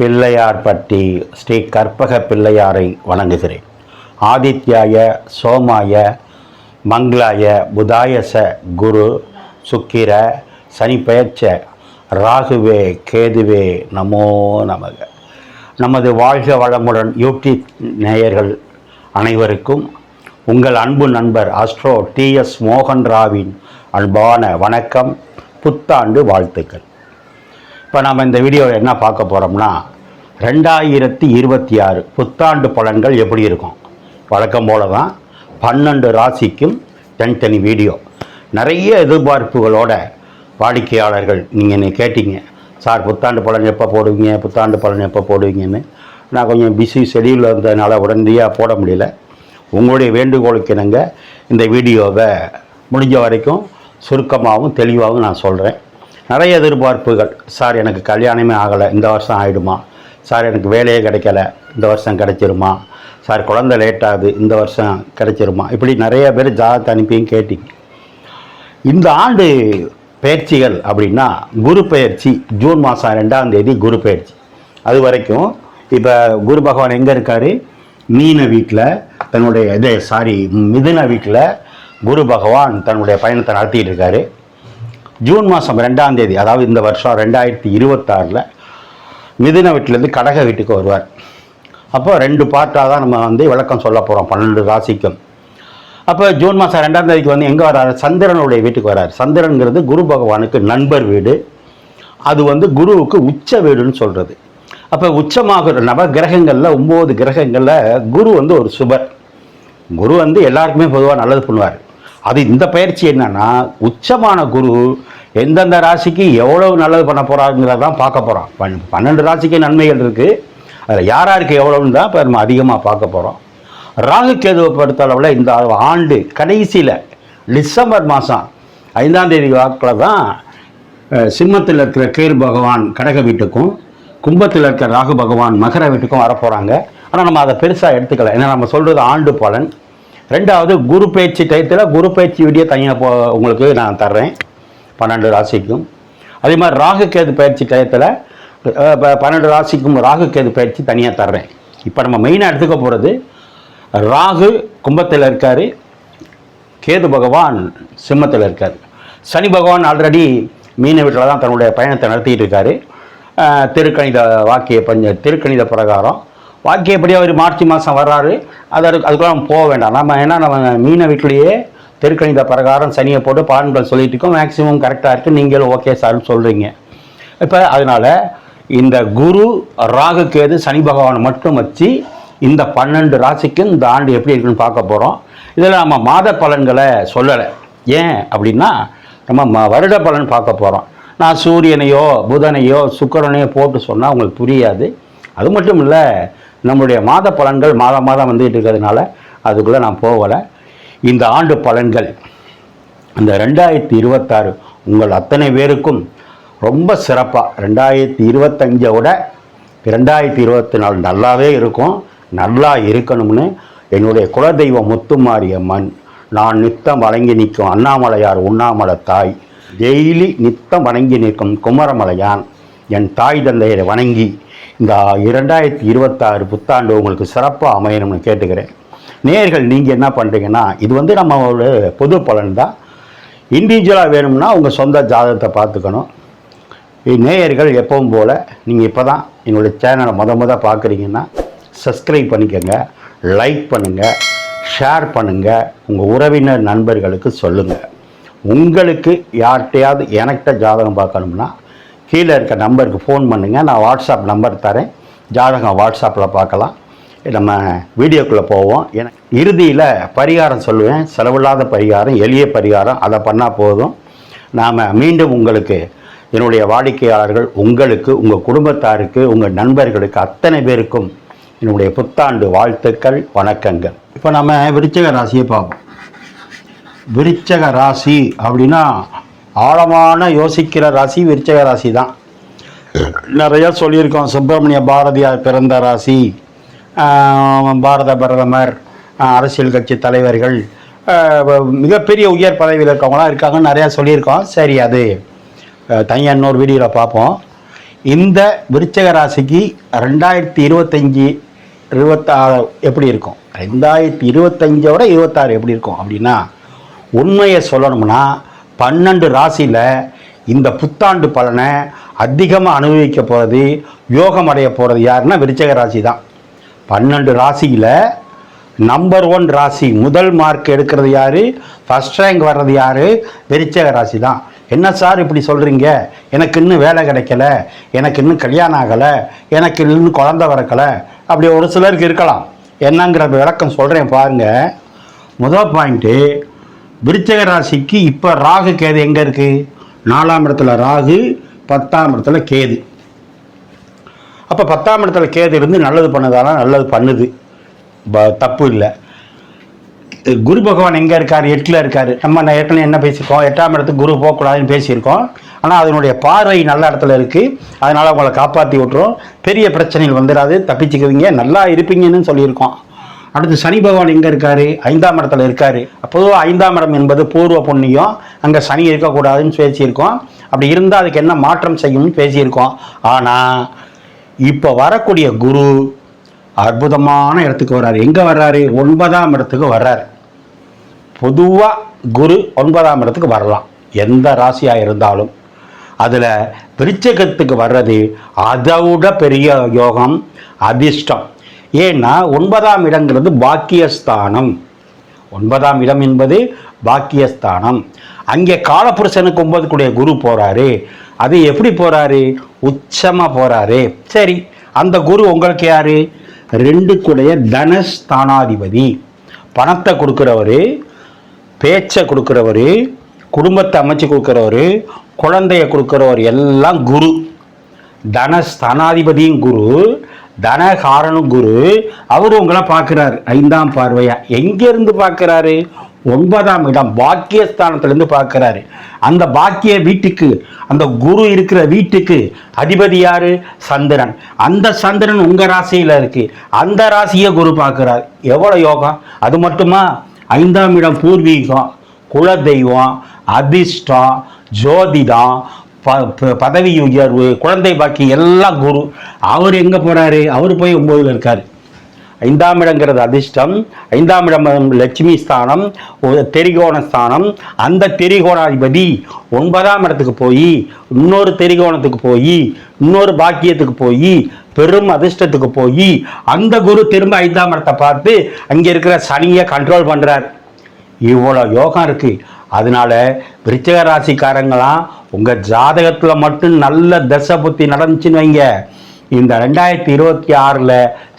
பிள்ளையார்பட்டி ஸ்ரீ கற்பக பிள்ளையாரை வணங்குகிறேன். ஆதித்யாய சோமாய மங்களாய புதாயச குரு சுக்கிர சனி பெயர்ச்ச ராகுவே கேதுவே நமோ நமக. நமது வாழ்க வளமுடன் யூடியூப் நேயர்கள் அனைவருக்கும் உங்கள் அன்பு நண்பர் அஸ்ட்ரோ டிஎஸ் மோகன் ராவின் அன்பான வணக்கம் புத்தாண்டு வாழ்த்துக்கள். இப்போ நம்ம இந்த வீடியோவில் என்ன பார்க்க போகிறோம்னா ரெண்டாயிரத்தி இருபத்தி ஆறு புத்தாண்டு பலன்கள் எப்படி இருக்கும்? வழக்கம் போல தான் பன்னெண்டு ராசிக்கும் தனித்தனி வீடியோ. நிறைய எதிர்பார்ப்புகளோட வாடிக்கையாளர்கள் நீங்கள் என்னை கேட்டீங்க சார் புத்தாண்டு பலன் எப்போ போடுவீங்க? புத்தாண்டு பலன் எப்போ போடுவீங்கன்னு? நான் கொஞ்சம் பிஸி ஷெடியூலில் இருந்ததுனால உடனடியாக போட முடியல. உங்களுடைய வேண்டுகோளுக்கு இணங்க இந்த வீடியோவை முடிஞ்ச வரைக்கும் சுருக்கமாகவும் தெளிவாகவும் நான் சொல்கிறேன் நிறைய எதிர்பார்ப்புகள். சார் எனக்கு கல்யாணமே ஆகலை. இந்த வருஷம் ஆகிடுமா சார் எனக்கு வேலையே கிடைக்கல. இந்த வருஷம் கிடைச்சிருமா? சார் குழந்த லேட்டாகுது இந்த வருஷம் கிடைச்சிருமா? இப்படி நிறைய பேர் ஜாதகத்தை அனுப்பியும் கேட்டீங்க. இந்த ஆண்டு பயிற்சிகள் அப்படின்னா குரு பயிற்சி ஜூன் மாதம் ரெண்டாம் தேதி குரு பயிற்சி. அது வரைக்கும் இப்போ குரு பகவான் எங்கே இருக்கார்? மீன வீட்டில் தன்னுடைய இது சாரி மிதுன வீட்டில் குரு பகவான் தன்னுடைய பயணத்தை நடத்திட்டு இருக்காரு. ஜூன் மாதம் ரெண்டாம் தேதி அதாவது இந்த வருஷம் ரெண்டாயிரத்தி இருபத்தாறில் மிதுன வீட்டிலேருந்து கடக வீட்டுக்கு வருவார். அப்போ ரெண்டு பார்ட்டாக தான் நம்ம வந்து விளக்கம் சொல்ல போகிறோம் பன்னெண்டு ராசிக்கும். அப்போ ஜூன் மாதம் ரெண்டாம் தேதிக்கு வந்து எங்கே வராரு? சந்திரனுடைய வீட்டுக்கு வராரு. சந்திரனுங்கிறது குரு பகவானுக்கு நண்பர் வீடு. அது வந்து குருவுக்கு உச்ச வீடுன்னு சொல்கிறது அப்போ உச்சமாகிற நவ கிரகங்களில் ஒம்பது கிரகங்களில் குரு வந்து ஒரு சுபர். குரு வந்து எல்லாருக்குமே பொதுவாக நல்லது பண்ணுவார். அது இந்த பயிற்சி என்னன்னா உச்சமான குரு எந்தெந்த ராசிக்கு எவ்வளவு நல்லது பண்ண போகிறாங்கிறத தான் பார்க்க போகிறோம் பன்னெண்டு ராசிக்கு நன்மைகள் இருக்குது அதில் யார் யாருக்கு எவ்வளோன்னு தான் இப்போ நம்ம அதிகமாக பார்க்க போகிறோம் ராகு கேதுவை பொறுத்தளவில் இந்த ஆண்டு கடைசியில் டிசம்பர் மாதம் ஐந்தாம் தேதி வாக்கில் தான் சிம்மத்தில் இருக்கிற கேர் பகவான் கடக வீட்டுக்கும் கும்பத்தில் இருக்கிற ராகு பகவான் மகர வீட்டுக்கும் வரப்போகிறாங்க ஆனால் நம்ம அதை பெருசாக எடுத்துக்கல. ஏன்னா நம்ம சொல்கிறது ஆண்டு பலன். ரெண்டாவது குரு பயிற்சி டயத்தில் குரு பயிற்சி வீடியோ தனியாக போ உங்களுக்கு நான் தர்றேன். பன்னெண்டு ராசிக்கும். அதே மாதிரி ராகு கேது பயிற்சி டயத்தில் பன்னெண்டு ராசிக்கும் ராகு கேது பயிற்சி தனியாக தர்றேன். இப்போ நம்ம மெயினாக எடுத்துக்க போகிறது ராகு கும்பத்தில் இருக்கார் கேது பகவான் சிம்மத்தில் இருக்கார். சனி பகவான் ஆல்ரெடி மீன வீட்டில் தான் தன்னுடைய பயணத்தை நடத்திட்டு இருக்காரு. திருக்கணித வாக்கிய பஞ்ச திருக்கணித பிரகாரம். வாக்கியப்படி அவர் மார்ச் மாதம் வர்றாரு. அதற்கு அதுக்கு- போக வேண்டாம். நம்ம ஏன்னா நம்ம மீன வீட்டிலேயே திருக்கணித பிரகாரம் சனியை போட்டு பலன்கள் சொல்லிட்டு இருக்கோம். மேக்ஸிமம் கரெக்டாக இருக்குது நீங்களும் ஓகே சார்னு சொல்கிறீங்க இப்போ அதனால் இந்த குரு ராகு கேது சனி பகவான் மட்டும் வச்சு இந்த பன்னெண்டு ராசிக்கும் இந்த ஆண்டு எப்படி இருக்குன்னு பார்க்க போகிறோம் இதில் நம்ம மாத பலன்களை சொல்லலை. ஏன் அப்படின்னா நம்ம ம வருட பலன் பார்க்க போகிறோம் நான் சூரியனையோ புதனையோ சுக்கரனையோ போட்டு சொன்னால் உங்களுக்கு புரியாது. அது மட்டும் இல்லை நம்மளுடைய மாத பலன்கள் மாதம் மாதம் வந்துகிட்டு இருக்கிறதுனால அதுக்குள்ளே நான் போகலை. இந்த ஆண்டு பலன்கள். இந்த ரெண்டாயிரத்தி இருபத்தாறு உங்கள் அத்தனை பேருக்கும் ரொம்ப சிறப்பாக ரெண்டாயிரத்தி இருபத்தஞ்சை விட ரெண்டாயிரத்தி இருபத்தி நாலு நல்லாவே இருக்கும். நல்லா இருக்கணும்னு என்னுடைய குலதெய்வம் முத்துமாரியம்மன் நான் நித்தம் வணங்கி நிற்கும் அண்ணாமலையார் உண்ணாமலை தாய். டெய்லி நித்தம் வணங்கி நிற்கும் குமரமலையான் என் தாய் தந்தையரை வணங்கி இந்த இரண்டாயிரத்தி இருபத்தாறு புத்தாண்டு உங்களுக்கு சிறப்பாக அமையணும்னு கேட்டுக்கிறேன். நேர்கள் நீங்கள் என்ன பண்ணுறீங்கன்னா இது வந்து நம்ம ஒரு பொது பலன் தான் இண்டிவிஜுவலாக வேணும்னா உங்கள் சொந்த ஜாதகத்தை பார்த்துக்கணும். நேயர்கள் எப்பவும் போல் நீங்கள் இப்போ தான் என்னுடைய சேனலை மொத முத பார்க்குறீங்கன்னா சப்ஸ்கிரைப் பண்ணிக்கோங்க லைக் பண்ணுங்கள் ஷேர் பண்ணுங்கள் உங்கள் உறவினர் நண்பர்களுக்கு சொல்லுங்கள் உங்களுக்கு யார்கிட்டையாவது எனக்கிட்ட ஜாதகம் பார்க்கணும்னா கீழே இருக்க நம்பருக்கு ஃபோன் பண்ணுங்கள் நான் வாட்ஸ்அப் நம்பர் தரேன். ஜாதகம் வாட்ஸ்அப்பில் பார்க்கலாம். நம்ம வீடியோக்குள்ளே போவோம். எனக்கு இறுதியில் பரிகாரம் சொல்லுவேன். செலவில்லாத பரிகாரம் எளிய பரிகாரம். அதை பண்ணால் போதும். நாம் மீண்டும் உங்களுக்கு என்னுடைய வாடிக்கையாளர்கள் உங்களுக்கு உங்கள் குடும்பத்தாருக்கு உங்கள் நண்பர்களுக்கு அத்தனை பேருக்கும் என்னுடைய புத்தாண்டு வாழ்த்துக்கள் வணக்கங்கள். இப்போ நம்ம விருச்சிக ராசியை பார்ப்போம். விருச்சக ராசி அப்படின்னா ஆழமான யோசிக்கிற ராசி விருச்சக ராசி தான் நிறைய சொல்லியிருக்கோம். சுப்பிரமணிய பாரதியார் பிறந்த ராசி. பாரத பிரதமர் அரசியல் கட்சி தலைவர்கள் மிகப்பெரிய உயர் பதவியில் இருக்கவங்களாம் இருக்காங்கன்னு நிறையா சொல்லியிருக்கோம். சரி அது தனியாக இன்னொரு வீடியோவில் பார்ப்போம். இந்த விருச்சக ராசிக்கு ரெண்டாயிரத்தி இருபத்தஞ்சி இருபத்தாறு எப்படி இருக்கும்? ரெண்டாயிரத்தி இருபத்தஞ்சோட இருபத்தாறு எப்படி இருக்கும் அப்படின்னா உண்மையை சொல்லணும்னா பன்னெண்டு ராசியில் இந்த புத்தாண்டு பலனை அதிகமாக அனுபவிக்க போகிறது யோகம் அடைய போகிறது யாருன்னா விருச்சக ராசி தான் பன்னெண்டு ராசியில் நம்பர் ஒன் ராசி. முதல் மார்க் எடுக்கிறது யார்? ஃபஸ்ட் ரேங்க் வர்றது யாரு? விருச்சக ராசி தான் என்ன சார் இப்படி சொல்கிறீங்க எனக்கு இன்னும் வேலை கிடைக்கல. எனக்கு இன்னும் கல்யாணம் ஆகலை. எனக்கு இன்னும் குழந்த பிறக்கலை. அப்படி ஒரு சிலருக்கு இருக்கலாம். என்னங்கிற விளக்கம் சொல்கிறேன் பாருங்கள் முதல் பாயிண்ட்டு விருச்சக ராசிக்கு இப்போ ராகு கேது எங்கே இருக்குது நாலாம் இடத்துல ராகு பத்தாம் இடத்துல கேது. அப்போ பத்தாம் இடத்துல கேது இருந்து நல்லது பண்ணதாலாம் நல்லது பண்ணுது. ப- தப்பு இல்லை. குரு பகவான் எங்கே இருக்கார்? எட்டில் இருக்கார். நம்ம நான் ஏற்கனவே என்ன பேசியிருக்கோம்? எட்டாம் இடத்துக்கு குரு போகக்கூடாதுன்னு பேசியிருக்கோம். ஆனால் அதனுடைய பார்வை நல்ல இடத்துல இருக்குது அதனால் உங்களை காப்பாற்றி விட்டுரும் பெரிய பிரச்சனைகள் வந்துடாது தப்பிச்சுக்குவீங்க நல்லா இருப்பீங்கன்னு சொல்லியிருக்கோம். அடுத்து சனி பகவான் எங்கே இருக்கார்? ஐந்தாம் இடத்துல இருக்கார். பொதுவாக ஐந்தாம் இடம் என்பது பூர்வ புண்ணியம். அங்கே சனி இருக்கக்கூடாதுன்னு பேசியிருக்கோம். அப்படி இருந்தால் அதுக்கு என்ன மாற்றம் செய்யும்னு பேசியிருக்கோம். ஆனால் இப்போ வரக்கூடிய குரு அற்புதமான இடத்துக்கு வர்றாரு. எங்கே வர்றாரு? ஒன்பதாம் இடத்துக்கு வர்றாரு. பொதுவாக குரு ஒன்பதாம் இடத்துக்கு வரலாம். எந்த ராசியாக இருந்தாலும். அதில் விருச்சகத்துக்கு வர்றது அதை விட பெரிய யோகம் அதிர்ஷ்டம். ஏன்னா ஒன்பதாம் இடங்கிறது பாக்கியஸ்தானம். ஒன்பதாம் இடம் என்பது பாக்கியஸ்தானம். அங்கே காலபுருஷனுக்கு ஒன்பதுக்குடைய குரு போகிறாரு அது எப்படி போறாரு? உச்சமா போறாரு. சரி அந்த குரு உங்களுக்கு யாரு? ரெண்டு கூடைய தனஸ்தானாதிபதி. பணத்தை கொடுக்குறவரு பேச்சை கொடுக்குறவரு குடும்பத்தை அமைச்சு கொடுக்குறவரு குழந்தைய கொடுக்குறவர் எல்லாம் குரு. தனஸ்தானாதிபதியும் குரு தனகாரனும் குரு. அவர் உங்களை பார்க்குறாரு ஐந்தாம் பார்வையா? எங்கேருந்து பார்க்குறாரு? ஒன்பதாம் இடம் பாக்கியஸ்தானத்திலிருந்து பார்க்கிறாரு. அந்த பாக்கிய வீட்டுக்கு அந்த குரு இருக்கிற வீட்டுக்கு அதிபதி யாரு? சந்திரன். அந்த சந்திரன் உங்க ராசியில இருக்கு. அந்த ராசியை குரு பார்க்குறாரு. எவ்வளோ யோகம்? அது மட்டுமா? ஐந்தாம் இடம் பூர்வீகம் குலதெய்வம் அதிர்ஷ்டம் ஜோதிடம் ப ப- பதவி உயர்வு குழந்தை பாக்கி எல்லாம் குரு. அவர் எங்கே போகிறாரு அவர் போய் ஒம்போதில் இருக்கார். ஐந்தாம் இடங்கிறது அதிர்ஷ்டம். ஐந்தாம் இடம் லட்சுமி ஸ்தானம் ஒரு தெரிகோண ஸ்தானம். அந்த தெரிகோணாதிபதி ஒன்பதாம் இடத்துக்கு போய் இன்னொரு தெரிகோணத்துக்கு போய் இன்னொரு பாக்கியத்துக்கு போய் பெரும் அதிர்ஷ்டத்துக்கு போய் அந்த குரு திரும்ப ஐந்தாம் இடத்தை பார்த்து அங்கே இருக்கிற சனியை கண்ட்ரோல் பண்ணுறார் இவ்வளோ யோகம் இருக்குது அதனால விருச்சக ராசிக்காரங்களாம் உங்கள் ஜாதகத்தில் மட்டும் நல்ல தசை புத்தி நடந்துச்சுன்னு வைங்க. இந்த ரெண்டாயிரத்தி இருபத்தி ஆறில்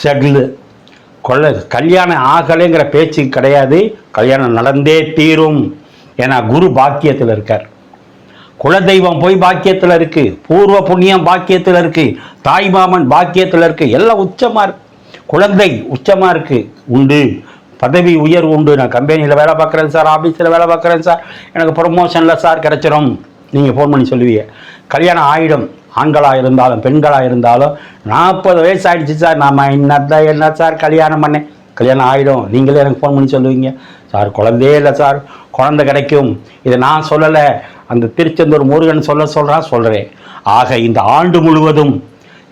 செட்டில் கொள்ள கல்யாணம் ஆகலைங்கிற பேச்சு கிடையாது. கல்யாணம் நடந்தே தீரும் ஏன்னா குரு பாக்கியத்தில் இருக்கார். குலதெய்வம் போய் பாக்கியத்தில் இருக்கு. பூர்வ புண்ணியம் பாக்கியத்தில் இருக்கு. தாய் மாமன் பாக்கியத்தில் இருக்கு. எல்லாம் உச்சமாக இருக்கு. குழந்தை உச்சமாக இருக்கு. உண்டு. பதவி உயர்வு உண்டு. நான் கம்பெனியில் வேலை பார்க்குறேன் சார் ஆஃபீஸில் வேலை பார்க்குறேன் சார். எனக்கு ப்ரொமோஷனில் சார் கிடைச்சிரும். நீங்கள் ஃபோன் பண்ணி சொல்லுவீங்க. கல்யாணம் ஆயிடும். ஆண்களாக இருந்தாலும் பெண்களாக இருந்தாலும் நாற்பது வயசு ஆகிடுச்சு சார். நாம் என்னதான் என்ன சார் கல்யாணம் பண்ணேன்? கல்யாணம் ஆகிடும் நீங்களே எனக்கு ஃபோன் பண்ணி சொல்லுவீங்க. சார் குழந்தையே இல்லை சார். குழந்தை கிடைக்கும். இதை நான் சொல்லலை. அந்த திருச்செந்தூர் முருகன் சொல்ல சொல்கிறான் சொல்கிறேன் ஆக இந்த ஆண்டு முழுவதும்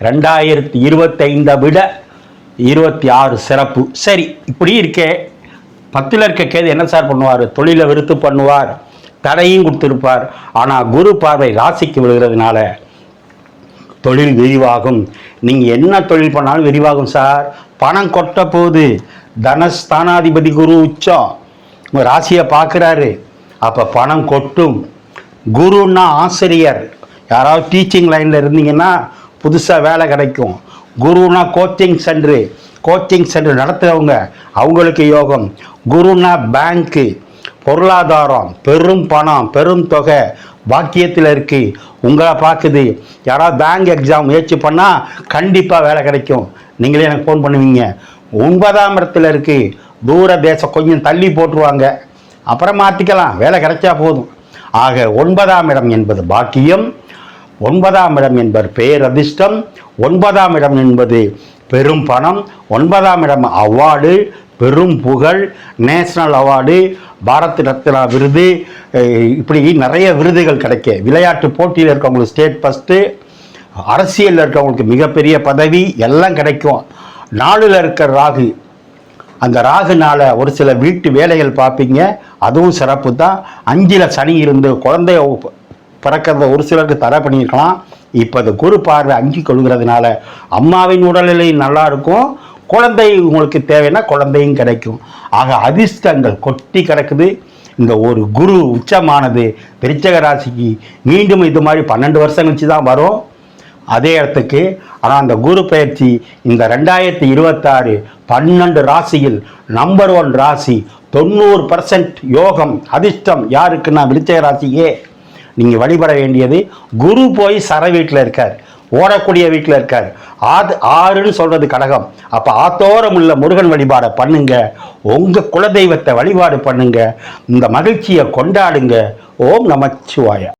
ரெண்டாயிரத்தி இருபத்தைந்தை விட இருபத்தி ஆறு சிறப்பு. சரி இப்படி இருக்கே. பத்தில் இருக்க கேது என்ன சார் பண்ணுவார்? தொழிலை விருத்து பண்ணுவார். தடையும் கொடுத்துருப்பார். ஆனால் குரு பார்வை ராசிக்கு விழுகிறதுனால தொழில் விரிவாகும். நீங்கள் என்ன தொழில் பண்ணாலும் விரிவாகும் சார். பணம் கொட்ட போகுது. தனஸ்தானாதிபதி குரு உச்சம். உங்கள் ராசியை பார்க்குறாரு. அப்போ பணம் கொட்டும். குருன்னா ஆசிரியர். யாராவது டீச்சிங் லைனில் இருந்தீங்கன்னா புதுசாக வேலை கிடைக்கும். குருனா கோச்சிங் சென்ட்ரு கோச்சிங் சென்டர் நடத்துகிறவங்க அவங்களுக்கு யோகம். குருனா பேங்க்கு பொருளாதாரம் பெரும் பணம் பெரும் தொகை. பாக்கியத்தில் இருக்கு. உங்களை பார்க்குது. யாராவது பேங்க் எக்ஸாம் முயற்சி பண்ணால் கண்டிப்பாக வேலை கிடைக்கும். நீங்களே எனக்கு ஃபோன் பண்ணுவீங்க. ஒன்பதாம் இடத்துல இருக்கு. தூர தேசம் கொஞ்சம் தள்ளி போட்டுருவாங்க. அப்புறம் மாற்றிக்கலாம் வேலை கிடைச்சா போதும். ஆக ஒன்பதாம் இடம் என்பது பாக்கியம். ஒன்பதாம் இடம் என்பது பேரதிர்ஷ்டம் ஒன்பதாம் இடம் என்பது பெரும் பணம். ஒன்பதாம் இடம் அவார்டு. பெரும் புகழ் நேஷனல் அவார்டு பாரத் ரத்னா விருது இப்படி நிறைய விருதுகள் கிடைக்க. விளையாட்டு போட்டியில் இருக்கவங்களுக்கு ஸ்டேட் ஃபஸ்ட்டு அரசியலில் இருக்கவங்களுக்கு மிகப்பெரிய பதவி எல்லாம் கிடைக்கும். நாளில் இருக்கிற ராகு. அந்த ராகுனால ஒரு சில வீட்டு வேலைகள் பார்ப்பீங்க. அதுவும் சிறப்பு தான் அஞ்சில் சனி இருந்து குழந்தைய பிறக்கிறத ஒரு சிலருக்கு தடை பண்ணியிருக்கலாம். இப்போ அது குரு பார்வை அஞ்சு கொள்கிறதுனால அம்மாவின் உடல்நிலை நல்லா இருக்கும். குழந்தை உங்களுக்கு தேவைன்னா குழந்தையும் கிடைக்கும். ஆக அதிர்ஷ்டங்கள் கொட்டி கிடக்குது. இந்த ஒரு குரு உச்சமானது. விருச்சக ராசிக்கு மீண்டும் இது மாதிரி பன்னெண்டு வருஷம் கழிச்சு தான் வரும். அதே இடத்துக்கு ஆனால் அந்த குரு பயிற்சி இந்த ரெண்டாயிரத்தி இருபத்தாறு பன்னெண்டு ராசியில் நம்பர் ஒன் ராசி. தொண்ணூறு பர்சன்ட் யோகம் அதிர்ஷ்டம் யாருக்குன்னா விருச்சக ராசியே நீங்கள் வழிபட வேண்டியது குரு போய் சர வீட்டில் இருக்கார். ஓடக்கூடிய வீட்டில் இருக்கார். ஆது ஆறுன்னு சொல்றது கடகம் அப்போ ஆத்தோரம் உள்ள முருகன் வழிபாடை பண்ணுங்க. உங்கள் குலதெய்வத்தை வழிபாடு பண்ணுங்க. இந்த மகிழ்ச்சியை கொண்டாடுங்க. ஓம் நமச்சிவாய.